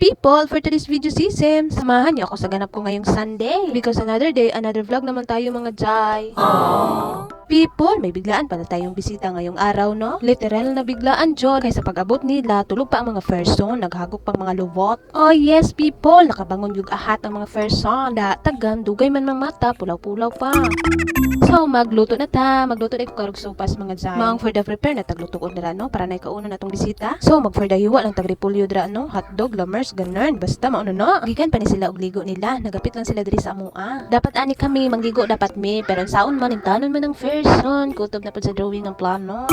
people, for today's video season, samahan niyo ako sa ganap ko ngayong Sunday. Because another day, another vlog naman tayo mga Jai. People, may biglaan pala tayong bisita ngayong araw, no? Literal na biglaan, John. Kaysa pag-abot nila, tulog pa ang mga person, naghagok pang mga luvot. Oh yes, people, nakabangon yung ahat ang mga person. Da, tagan, dugay man mang mata, pulaw-pulaw pa. So, magluto na ta. Magluto na karog sopas mga Jai. Mang for the prepare na tagluto ko na no? Para na ikauna na tong bisita. So, mag for the hiwa ng tagripulyo dra, no? Hotdog, lamers, ganun. Basta mauna no. Gikan pa ni sila og ligo nila. Nagapit lang sila diri sa amua. Dapat ani kami, manggigo dapat mi. Pero saon man, intanon man ang first son. Kutob na po sa drawing ang plano.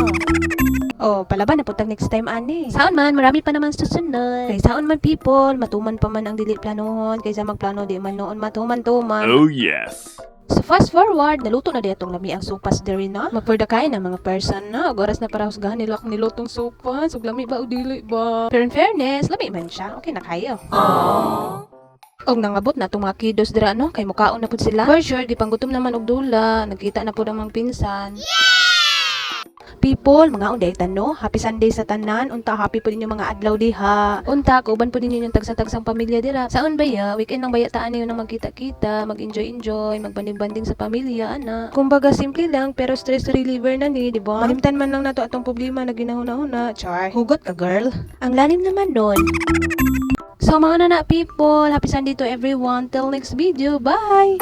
Oh, palaban na po tag next time ani. Saon man, marami pa naman susunod. Kay saon man people, matuman pa man ang dili planohon. Kaysa magplano di man noon matuman-tuman. Oh yes. Fast forward, naluto na ditong lami ang sopas diri na. Magpurda kain ng mga person na. Og oras na para husgahan nila kung nilutong sopas. Ug lami ba o dili ba? Pero in fairness, lami man siya. Okay na kayo. Og nangabot na itong mga kiddos dira no, kay mukaon na pud sila. For sure, di panggutom naman og dula. Nagkita na pud ang mga pinsan. People, mga unday tano, happy Sunday sa tanan, unta happy po ninyo mga adlaw diha. Unta, kauban po ninyo yung tagsa-tagsang pamilya dira. Saon ba ya? Weekend ng bayataan na magkita-kita, mag-enjoy-enjoy, magbanding-banding sa pamilya, ana. Kumbaga, simple lang, pero stress reliever na ni, di ba? Malimtan man lang nato atong problema na ginahuna-huna. Char, hugot ka, girl. Ang lalim naman nun. So mga nana people, happy Sunday to everyone. Till next video, bye!